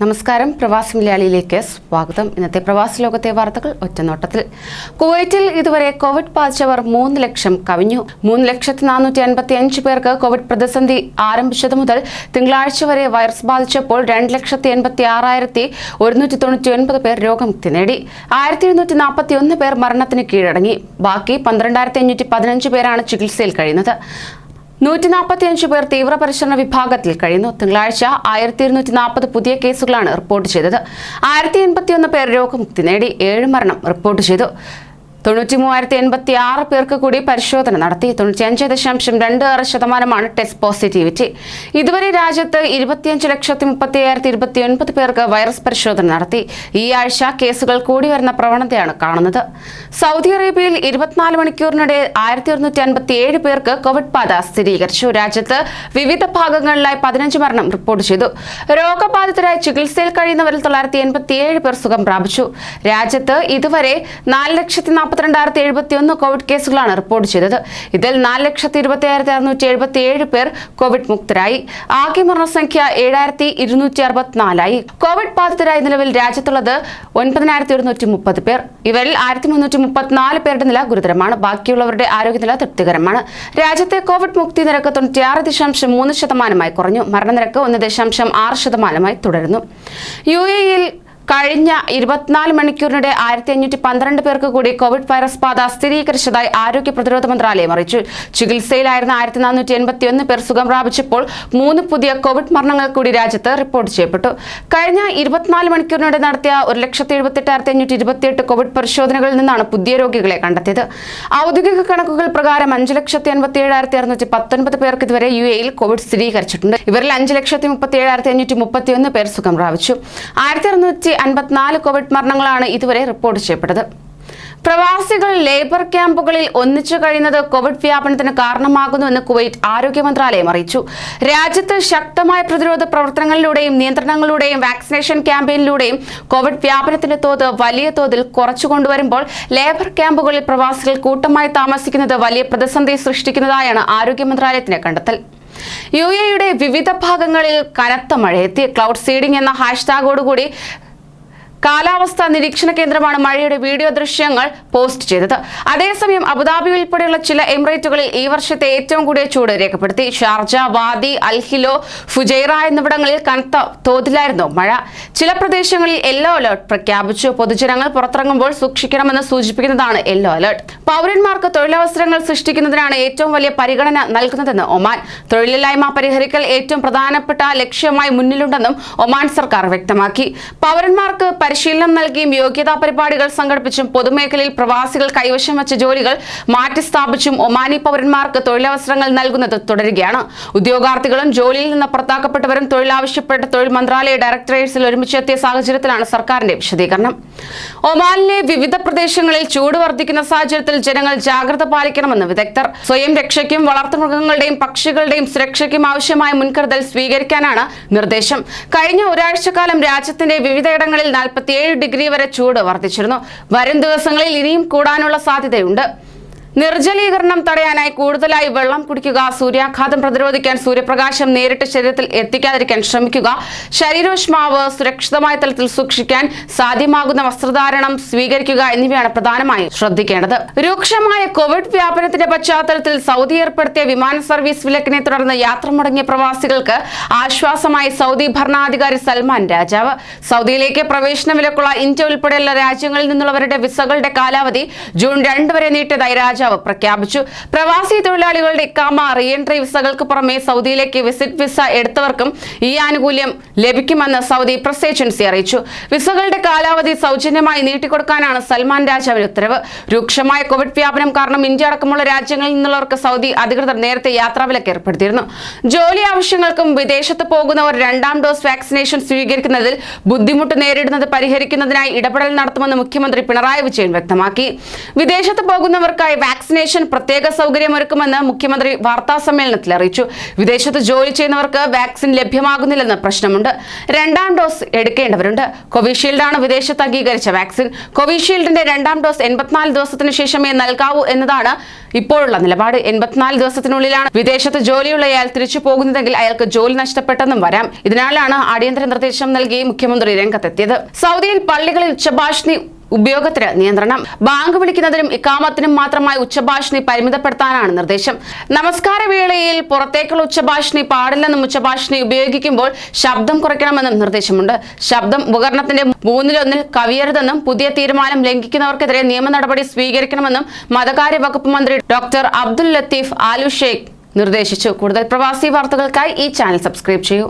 നമസ്കാരം. പ്രവാസി മലയാളിയിലേക്ക് സ്വാഗതം. ഇന്നത്തെ പ്രവാസി ലോകത്തെ വാർത്തകൾ ഒറ്റനോട്ടത്തിൽ. കുവൈറ്റിൽ ഇതുവരെ കോവിഡ് ബാധിച്ചവർ മൂന്ന് ലക്ഷം കവിഞ്ഞു. മൂന്ന് ലക്ഷത്തി നാനൂറ്റി അൻപത്തി അഞ്ച് പേർക്ക് കോവിഡ് പ്രതിസന്ധി ആരംഭിച്ചത് മുതൽ തിങ്കളാഴ്ച വരെ വൈറസ് ബാധിച്ചപ്പോൾ രണ്ട് ലക്ഷത്തി എൺപത്തി ആറായിരത്തി ഒരുന്നൂറ്റി തൊണ്ണൂറ്റി ഒൻപത് പേർ രോഗമുക്തി നേടി. ആയിരത്തി എഴുന്നൂറ്റി നാൽപ്പത്തി ഒന്ന് പേർ മരണത്തിന് കീഴടങ്ങി. ബാക്കി പന്ത്രണ്ടായിരത്തി അഞ്ഞൂറ്റി പതിനഞ്ച് പേരാണ് ചികിത്സയിൽ കഴിയുന്നത്. നൂറ്റി നാൽപ്പത്തിയഞ്ച് പേർ തീവ്രപരിശോധന വിഭാഗത്തിൽ കഴിയുന്നു. തിങ്കളാഴ്ച ആയിരത്തി ഇരുന്നൂറ്റി നാൽപ്പത് പുതിയ കേസുകളാണ് റിപ്പോർട്ട് ചെയ്തത്. ആയിരത്തി എൺപത്തിയൊന്ന് പേർ രോഗമുക്തി നേടി ഏഴ് മരണം റിപ്പോർട്ട് ചെയ്തു. തൊണ്ണൂറ്റി മൂവായിരത്തി എൺപത്തി ആറ് പേർക്ക് കൂടി പരിശോധന നടത്തി. തൊണ്ണൂറ്റിയഞ്ച് ദശാംശം രണ്ട് ആറ് ശതമാനമാണ് ടെസ്റ്റ് പോസിറ്റിവിറ്റി. ഇതുവരെ രാജ്യത്ത് ഇരുപത്തിയഞ്ച് ലക്ഷത്തി മുപ്പത്തി അയ്യായിരത്തി ഇരുപത്തി ഒൻപത് പേർക്ക് വൈറസ് പരിശോധന നടത്തി. ഈ ആഴ്ച കേസുകൾ കൂടി വരുന്ന പ്രവണതയാണ് കാണുന്നത്. സൗദി അറേബ്യയിൽ ഇരുപത്തിനാല് മണിക്കൂറിനിടെ ആയിരത്തി ഒരുന്നൂറ്റി അൻപത്തി ഏഴ് പേർക്ക് കോവിഡ് ബാധ സ്ഥിരീകരിച്ചു. രാജ്യത്ത് വിവിധ ഭാഗങ്ങളിലായി പതിനഞ്ച് മരണം റിപ്പോർട്ട് ചെയ്തു. രോഗബാധിതരായി ചികിത്സയിൽ കഴിയുന്നവരിൽ തൊള്ളായിരത്തി എൺപത്തിയേഴ് പേർ സുഖം പ്രാപിച്ചു. രാജ്യത്ത് ഇതുവരെ നാല് ലക്ഷത്തി നാൽപ്പത്തിരണ്ടായിരത്തി എഴുപത്തി ഒന്ന് കോവിഡ് കേസുകളാണ് റിപ്പോർട്ട് ചെയ്തത്. ഇതിൽ നാല് ലക്ഷത്തി ഇരുപത്തി ആയിരത്തി അറുന്നൂറ്റി എഴുപത്തി ഏഴ് പേർ കോവിഡ് മുക്തരായി. ആകെ മരണസംഖ്യ ഏഴായിരത്തി ഇരുന്നൂറ്റി അറുപത്തിനാലായി കോവിഡ് ബാധിതരായി നിലവിൽ രാജ്യത്തുള്ളത് ഒൻപതിനായിരത്തി ഒരുന്നൂറ്റി മുപ്പത് പേർ. ഇവരിൽ ആയിരത്തി മുന്നൂറ്റി മുപ്പത്തിനാല് പേരുടെ നില ഗുരുതരമാണ്. ബാക്കിയുള്ളവരുടെ ആരോഗ്യനില തൃപ്തികരമാണ്. രാജ്യത്തെ കോവിഡ് മുക്തി നിരക്ക് തൊണ്ണൂറ്റിയാറ് ദശാംശം മൂന്ന് ശതമാനമായി കുറഞ്ഞു. മരണനിരക്ക് ഒന്ന് ദശാംശം ആറ് ശതമാനമായി തുടരുന്നു. യു എയിൽ കഴിഞ്ഞ ഇരുപത്തിനാല് മണിക്കൂറിനിടെ ആയിരത്തി അഞ്ഞൂറ്റി പന്ത്രണ്ട് പേർക്ക് കൂടി കോവിഡ് വൈറസ് ബാധ സ്ഥിരീകരിച്ചതായി ആരോഗ്യ പ്രതിരോധ മന്ത്രാലയം അറിയിച്ചു. ചികിത്സയിലായിരുന്ന ആയിരത്തി നാനൂറ്റി എൺപത്തി ഒന്ന് പേർ സുഖം പ്രാപിച്ചപ്പോൾ മൂന്ന് പുതിയ കോവിഡ് മരണങ്ങൾ കൂടി രാജ്യത്ത് റിപ്പോർട്ട് ചെയ്യപ്പെട്ടു. കഴിഞ്ഞ ഇരുപത്തിനാല് മണിക്കൂറിനിടെ നടത്തിയ ഒരു ലക്ഷത്തി എഴുപത്തെട്ടായിരത്തി അഞ്ഞൂറ്റി ഇരുപത്തിയെട്ട് കോവിഡ് പരിശോധനകളിൽ നിന്നാണ് പുതിയ രോഗികളെ കണ്ടെത്തിയത്. ഔദ്യോഗിക കണക്കുകൾ പ്രകാരം അഞ്ച് ലക്ഷത്തി എൺപത്തി ഏഴായിരത്തി അറുന്നൂറ്റി പത്തൊൻപത് പേർക്ക് ഇതുവരെ യു എയിൽ കോവിഡ് സ്ഥിരീകരിച്ചിട്ടുണ്ട്. ഇവരിൽ അഞ്ച് ലക്ഷത്തി മുപ്പത്തി ഏഴായിരത്തി അഞ്ഞൂറ്റി മുപ്പത്തി ഒന്ന് പേർ സുഖം പ്രാപിച്ചു. ആയിരത്തി അറുന്നൂറ്റി അൻപത്തിനാല് കോവിഡ് മരണങ്ങളാണ് ഇതുവരെ റിപ്പോർട്ട് ചെയ്യപ്പെട്ടത്. പ്രവാസികൾ ലേബർ ക്യാമ്പുകളിൽ ഒന്നിച്ചു കഴിയുന്നത് കോവിഡ് വ്യാപനത്തിന് കാരണമാകുന്നുവെന്ന് കുവൈറ്റ് ആരോഗ്യ മന്ത്രാലയം അറിയിച്ചു. രാജ്യത്ത് ശക്തമായ പ്രതിരോധ പ്രവർത്തനങ്ങളിലൂടെയും നിയന്ത്രണങ്ങളിലൂടെയും വാക്സിനേഷൻ ക്യാമ്പയിനിലൂടെയും കോവിഡ് വ്യാപനത്തിന്റെ തോത് വലിയ തോതിൽ കുറച്ചു കൊണ്ടുവരുമ്പോൾ ലേബർ ക്യാമ്പുകളിൽ പ്രവാസികൾ കൂട്ടമായി താമസിക്കുന്നത് വലിയ പ്രതിസന്ധി സൃഷ്ടിക്കുന്നതായാണ് ആരോഗ്യ മന്ത്രാലയത്തിന്റെ കണ്ടെത്തൽ. യു എയുടെ വിവിധ ഭാഗങ്ങളിൽ കനത്ത മഴയെത്തി. ക്ലൗഡ് സീഡിംഗ് എന്ന ഹാഷ്ടാഗോടുകൂടി കാലാവസ്ഥാ നിരീക്ഷണ കേന്ദ്രമാണ് മഴയുടെ വീഡിയോ ദൃശ്യങ്ങൾ പോസ്റ്റ് ചെയ്തത്. അതേസമയം അബുദാബി ഉൾപ്പെടെയുള്ള ചില എമിറേറ്റുകളിൽ ഈ വർഷത്തെ ഏറ്റവും കൂടിയ ചൂട് രേഖപ്പെടുത്തി. ഷാർജ വാദി അൽഹിലോ ഫുജൈറ എന്നിവിടങ്ങളിൽ കനത്ത തോതിലായിരുന്നു മഴ. ചില പ്രദേശങ്ങളിൽ യെല്ലോ അലർട്ട് പ്രഖ്യാപിച്ചു. പൊതുജനങ്ങൾ പുറത്തിറങ്ങുമ്പോൾ സൂക്ഷിക്കണമെന്ന് സൂചിപ്പിക്കുന്നതാണ് യെല്ലോ അലർട്ട്. പൗരന്മാർക്ക് തൊഴിലവസരങ്ങൾ സൃഷ്ടിക്കുന്നതിനാണ് ഏറ്റവും വലിയ പരിഗണന നൽകുന്നതെന്ന് ഒമാൻ. തൊഴിലില്ലായ്മ പരിഹരിക്കൽ ഏറ്റവും പ്രധാനപ്പെട്ട ലക്ഷ്യമായി മുന്നിലുണ്ടെന്നും ഒമാൻ സർക്കാർ വ്യക്തമാക്കി. പൗരന്മാർക്ക് പരിശീലനം നൽകിയും യോഗ്യതാ പരിപാടികൾ സംഘടിപ്പിച്ചും പൊതുമേഖലയിൽ പ്രവാസികൾ കൈവശം വെച്ച ജോലികൾ മാറ്റിസ്ഥാപിച്ചും ഒമാനി പൗരന്മാർക്ക് തൊഴിലവസരങ്ങൾ നൽകുന്നത് തുടരുകയാണ്. ഉദ്യോഗാർത്ഥികളും ജോലിയിൽ നിന്ന് പുറത്താക്കപ്പെട്ടവരും തൊഴിലാവശ്യപ്പെട്ട തൊഴിൽ മന്ത്രാലയ ഡയറക്ടറേറ്റ്സിൽ ഒരുമിച്ചെത്തിയ സാഹചര്യത്തിലാണ് സർക്കാരിന്റെ വിശദീകരണം. ഒമാനിലെ വിവിധ പ്രദേശങ്ങളിൽ ചൂട് വർദ്ധിക്കുന്ന സാഹചര്യത്തിൽ ജനങ്ങൾ ജാഗ്രത പാലിക്കണമെന്ന് വിദഗ്ധർ. സ്വയം രക്ഷയ്ക്കും വളർത്തുമൃഗങ്ങളുടെയും പക്ഷികളുടെയും സുരക്ഷയ്ക്കും ആവശ്യമായ മുൻകരുതൽ സ്വീകരിക്കാനാണ് നിർദ്ദേശം. കഴിഞ്ഞ ഒരാഴ്ചക്കാലം രാജ്യത്തിന്റെ വിവിധയിടങ്ങളിൽ നാൽപ്പത്തിയേഴ് ഡിഗ്രി വരെ ചൂട് വർദ്ധിച്ചിരുന്നു. വരും ദിവസങ്ങളിൽ ഇനിയും കൂടാനുള്ള സാധ്യതയുണ്ട്. നിർജലീകരണം തടയാനായി കൂടുതലായി വെള്ളം കുടിക്കുക സൂര്യാഘാതം പ്രതിരോധിക്കാൻ സൂര്യപ്രകാശം നേരിട്ട് ശരീരത്തിൽ എത്തിക്കാതിരിക്കാൻ ശ്രമിക്കുക ശരീരോഷ്മാവ് സുരക്ഷിതമായ തലത്തിൽ സൂക്ഷിക്കാൻ സാധ്യമാകുന്ന വസ്ത്രധാരണം സ്വീകരിക്കുക എന്നിവയാണ് പ്രധാനമായും ശ്രദ്ധിക്കേണ്ടത്. രൂക്ഷമായ കോവിഡ് വ്യാപനത്തിന്റെ പശ്ചാത്തലത്തിൽ സൗദി ഏർപ്പെടുത്തിയ വിമാന സർവീസ് വിലക്കിനെ തുടർന്ന് യാത്ര മുടങ്ങിയ പ്രവാസികൾക്ക് ആശ്വാസമായി സൗദി ഭരണാധികാരി സൽമാൻ രാജാവ്. സൗദിയിലേക്ക് പ്രവേശന വിലക്കുള്ള ഇന്ത്യ ഉൾപ്പെടെയുള്ള രാജ്യങ്ങളിൽ നിന്നുള്ളവരുടെ വിസകളുടെ കാലാവധി ജൂൺ രണ്ട് വരെ നീട്ടിയതായി രാജാവ് പ്രഖ്യാപിച്ചു. പ്രവാസി തൊഴിലാളികളുടെ കാമ റീഎൻട്രി വിസകൾക്ക് പുറമെ സൗദിയിലേക്ക് വിസിറ്റ് വിസ എടുത്തവർക്കും ഈ ആനുകൂല്യം ലഭിക്കുമെന്ന് സൗദി പ്രസ് ഏജൻസി അറിയിച്ചു. വിസകളുടെ കാലാവധി സൗജന്യമായി നീട്ടിക്കൊടുക്കാനാണ് സൽമാൻ രാജാവിന്റെ ഉത്തരവ്. രൂക്ഷമായ കോവിഡ് വ്യാപനം കാരണം ഇന്ത്യ അടക്കമുള്ള രാജ്യങ്ങളിൽ നിന്നുള്ളവർക്ക് സൗദി അധികൃതർ നേരത്തെ യാത്രാവിലക്ക് ഏർപ്പെടുത്തിയിരുന്നു. ജോലി ആവശ്യങ്ങൾക്കും വിദേശത്ത് പോകുന്നവർ രണ്ടാം ഡോസ് വാക്സിനേഷൻ സ്വീകരിക്കുന്നതിൽ ബുദ്ധിമുട്ട് നേരിടുന്നത് പരിഹരിക്കുന്നതിനായി ഇടപെടൽ നടത്തുമെന്ന് മുഖ്യമന്ത്രി പിണറായി വിജയൻ വ്യക്തമാക്കി. വിദേശത്ത് പോകുന്നവർക്കായി വാക്സിനേഷൻ പ്രത്യേക സൗകര്യമൊരുക്കുമെന്ന് മുഖ്യമന്ത്രി വാർത്താ സമ്മേളനത്തിൽ അറിയിച്ചു. വിദേശത്ത് ജോലി ചെയ്യുന്നവർക്ക് വാക്സിൻ ലഭ്യമാകുന്നില്ലെന്ന് പ്രശ്നമുണ്ട്. രണ്ടാം ഡോസ് എടുക്കേണ്ടവരുണ്ട്. കോവിഷീൽഡാണ് വിദേശത്ത് അംഗീകരിച്ച വാക്സിൻ. കോവിഷീൽഡിന്റെ രണ്ടാം ഡോസ് എൺപത്തിനാല് ദിവസത്തിന് ശേഷമേ നൽകാവൂ എന്നതാണ് ഇപ്പോഴുള്ള നിലപാട്. എൺപത്തിനാല് ദിവസത്തിനുള്ളിലാണ് വിദേശത്ത് ജോലിയുള്ളയാൾ തിരിച്ചു പോകുന്നതെങ്കിൽ അയാൾക്ക് ജോലി നഷ്ടപ്പെട്ടെന്നും വരാം. ഇതിനാലാണ് അടിയന്തര നിർദ്ദേശം നൽകി മുഖ്യമന്ത്രി രംഗത്തെത്തിയത്. സൗദിയിൽ പള്ളികളിൽ ഉച്ചഭാഷിണി ഉപയോഗത്തിന് നിയന്ത്രണം. ബാങ്ക് വിളിക്കുന്നതിനും ഇക്കാമത്തിനും മാത്രമായി ഉച്ചഭാഷിണി പരിമിതപ്പെടുത്താനാണ് നിർദ്ദേശം. നമസ്കാര വേളയിൽ പുറത്തേക്കുള്ള ഉച്ചഭാഷിണി പാടില്ലെന്നും ഉച്ചഭാഷിണി ഉപയോഗിക്കുമ്പോൾ ശബ്ദം കുറയ്ക്കണമെന്നും നിർദ്ദേശമുണ്ട്. ശബ്ദം ഉപകരണത്തിന്റെ മൂന്നിലൊന്നിൽ കവിയരുതെന്നും പുതിയ തീരുമാനം ലംഘിക്കുന്നവർക്കെതിരെ നിയമ നടപടി സ്വീകരിക്കണമെന്നും മതകാര്യ വകുപ്പ് മന്ത്രി doctor Abdul Latif Al Sheikh നിർദ്ദേശിച്ചു. കൂടുതൽ പ്രവാസി വാർത്തകൾക്കായി ഈ ചാനൽ സബ്സ്ക്രൈബ് ചെയ്യൂ.